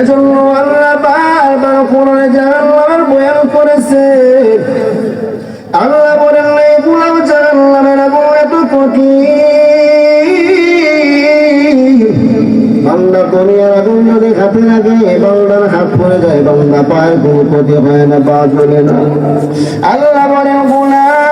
এজন্য আল্লাহ বারবার কোরআনে জাহান্নামের বয়ান করেছে। আল্লাহ বলেন না এগুলো জাহান্নামের আগুন এত কঠিন। যায়, বান্দা পায়ের কোনো ক্ষতি না, পা না। আল্লাহ বলেন গুনাহ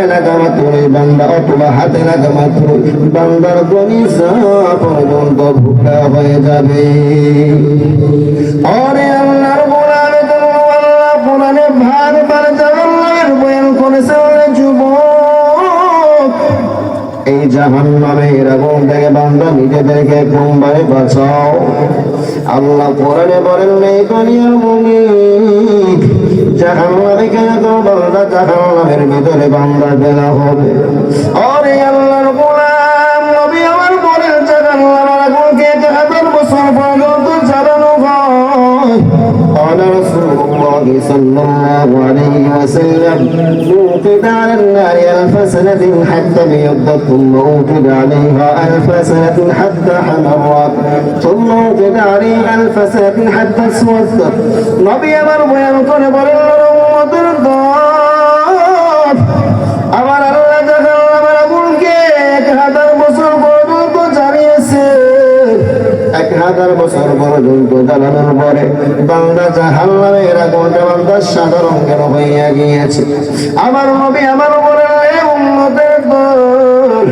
পায়ে লাগা মাত্রই বান্দা অথবা হাতে লাগা মাত্রই বান্দার গনিসা পর্যন্ত ভুকা হয়ে যাবে। অরে আল্লাহর গোলামে তো আল্লাহ, কোরআনে ভার ভার জাহান্নামের বয়ান করেছে ওরে যুবক। এই জাহান্নামের আগুন থেকে বান্দা নিজেদেরকে কোনবারে বাঁচাও। আল্লাহ কোরআনে বলেন, এই দুনিয়ার মুমিন, জাহান্নামে কেন তো বান্দা? জাহান্নামের ভিতরে বান্দা দেওয়া হবে আরে আল্লাহর গোলাম নবী আমার বলেন জাহান্নামের আগুনকে এক হাজার বছর পর্যন্ত জ্বালানো হয় قال رسول الله صلى الله عليه وسلم اوقد على النار ألف سنة حتى ابيضت ثم اوقد عليها ألف سنة حتى حمرت ثم اوقد عليها ألف سنة حتى اسودت নবী আমার বয়ান করে বলেন উম্মতের দল আমার আল্লাহ জাহান্নামের আগুনকে এক হাজার বছর পর্যন্ত জ্বালিয়েছে এক হাজার বছর পর্যন্ত জ্বালানোর পরে বান্দা জাহান্নামের আগুনটা বান্দা সাদা রঙের হইয়া গিয়েছে। আমার নবী আমার বলে উম্মতের দল।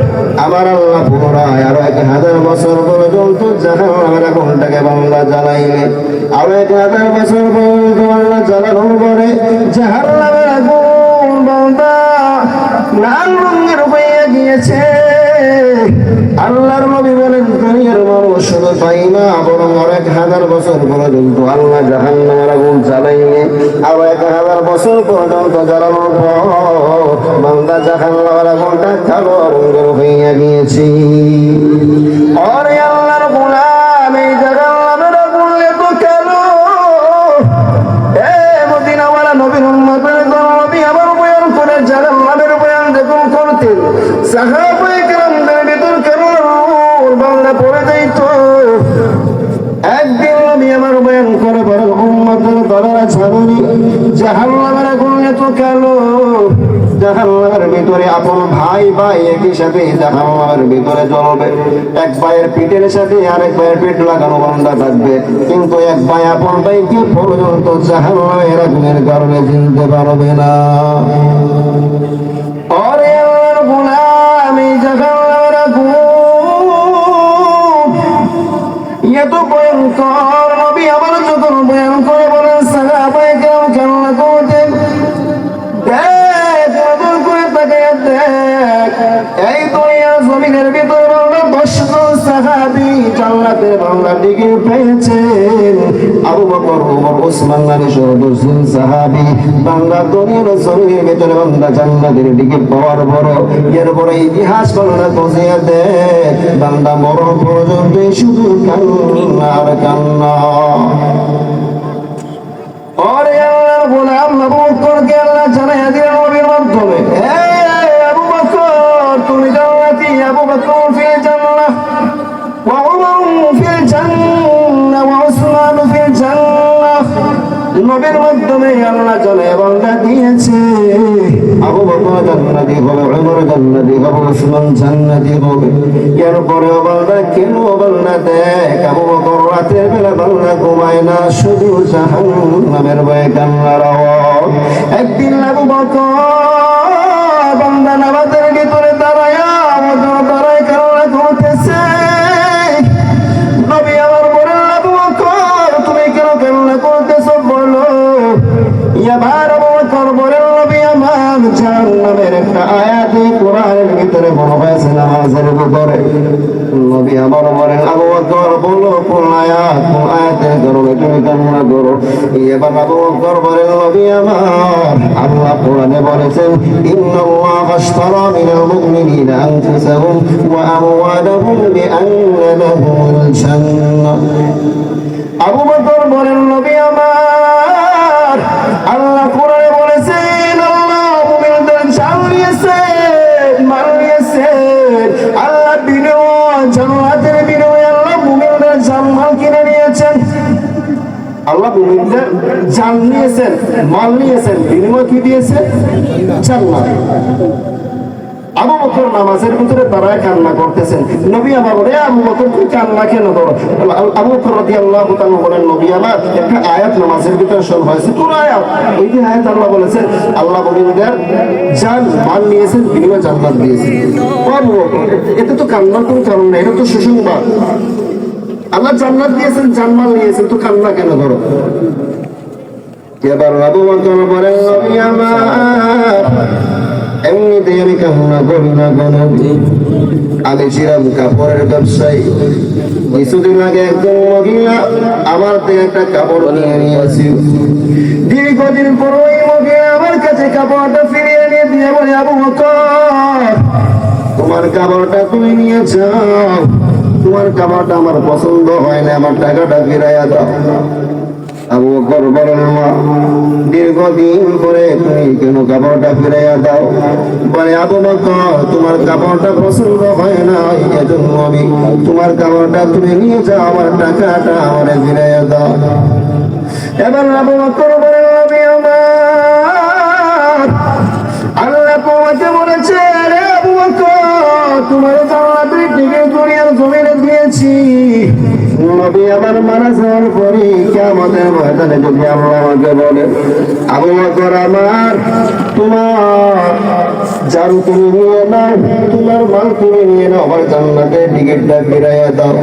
আমার আল্লাহ পুনরায় আরও এক হাজার বছর পর্যন্ত জাহান্নামের আগুনটাকে বান্দা জ্বালাইলে। আরও এক হাজার বছর পর্যন্ত বান্দা জ্বালানোর পরে বান্দা লাল রঙের হইয়া গিয়েছে। আল্লাহর নবী বলেন, দুনিয়ার মানুষ শুধু তাই না, বরং এক হাজার বছর পর্যন্ত আল্লাহ জাহান্নামের আগুন জ্বালাইলে আর এক হাজার বছর পর্যন্ত জ্বালানোর পর বান্দা জাহান্নামের আগুনটা কালো রঙের হইয়া গিয়েছি। অরে আপন ভাই ভাই একই সাথে জাহান্নামের ভিতরে জ্বলবে। এক ভাইয়ের পিঠের সাথে আরেক ভাইয়ের পিঠ লাগানো বান্দা থাকবে। কিন্তু এক ভাই আপন ভাইকে পর্যন্ত জাহান্নামের আগুনের কারণে চিনতে পারবে না। অরে আল্লাহর গোলাম এত ভয়ঙ্কর। জান্নাতের বাংলা ডিগ্রি পেয়েছেন আবু বকর, ওমর, ওসমান নারী সহ দশজন সাহাবি। বাংলা দুনিয়ার জমিনের ভিতরে বাংলা জান্নাতের ডিগ্রি পাওয়ার বড় এরপরে ইতিহাস বাংলা খোঁজিয়া দে বাংলা মরণ পর্যন্ত শুধু কান্না আর কান্না। ওরে আল্লাহর গোলাম আবু বকরকে আল্লাহ জানাইয়া দিলেন নবীর মাধ্যমে আল্লাহ জানাইয়া বান্দা দিয়েছে। আবু বকর এরপরে কেন দেখ আবু বকর রাতের বেলা বান্দা ঘুমায় না, শুধু জাহান্নামের ভয়ে কান্নার একদিন আবু বকর নামাজের কোরআনের ভিতরে মনে হয়েছে নামাজের ভিতরে নবী আমার বলেন, আবু বকর বলো কোন আয়াত কোন আয়াতের কারণে তুমি কান্না করো এবার আবু বকর বলেন, নবী আমার, আল্লাহ কোরআনে বলেছেন, ইন্নাল্লাহ আশতারা আবু বকর বলেন, নবী আমার জান নিয়েছেন, মাল নিয়েছেন বিনিময় কি কেন কোন আয়াত আল্লাহ বিনিময়ে জান্নাত দিয়েছেন। এতে তো কান্নার কোনো কারণ নেই, এটা তো সুসংবাদ। আল্লাহ জান্নাত দিয়েছেন জানমাল নিয়েছেন, তো কান্না কেন করো? এবার আবু বকর বলেন নবী আমার। এমনিতে আমি কান্না করি না কোনো আমি ছিলাম কাপড়ের ব্যবসায়ী। কিছুদিন আগে একজন মহিলা আমার থেকে একটা কাপড় নিয়ে নিয়েছি। দীর্ঘদিন পর ওই মহিলা আমার কাছে কাপড়টা ফিরিয়ে নিয়ে দিয়ে বলে, আবু বকর, তোমার কাপড়টা তুমি নিয়ে যাও। তোমার কাপড়টা আমার পছন্দ হয় না, আমার টাকাটা ফিরাইয়া দাও। আবু বকর বলেন, মা, দীর্ঘদিন পরে তুমি কেন কাপড়টা ফিরাইয়া দাও? বলে, আবু বকর, তোমার কাপড়টা পছন্দ হয় না, এজন্য আমি তোমার কাপড়টা তুমি নিয়ে যাও, আমার টাকাটা আমার ফিরাইয়া দাও। এবার আবু বকর বলেন নবী আমার আল্লাহ তোমাকে বলেছে, রে আবু বকর, তোমার জান্নাতের টিকিট দুনিয়ার জমিনে দিয়েছি। নবী আমার মারা যাওয়ার পরে ময়দানে যদি আল্লাহ আমাকে বলে, আবু বকর আমার, তোমার জান তুমি নিয়ে নাও, তোমার মাল তুমি নিয়ে নাও, আমার জান্নাতের টিকিটটা ফিরাইয়া দাও।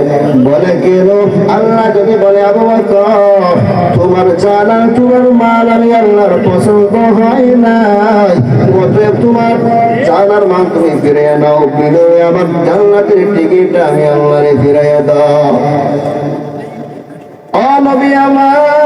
বলে কেন? আল্লাহ যদি বলে, আবু বকর, তোমার জানা তোমার মাল আমি আল্লাহর পছন্দ হয় অতএব তোমার জানার মাল তুমি ফিরিয়ে নাও বিনয়ে আমার জান্নাতের টিকিটটা আমি আল্লাহরে ফিরাইয়া দাও। ও নবী আমার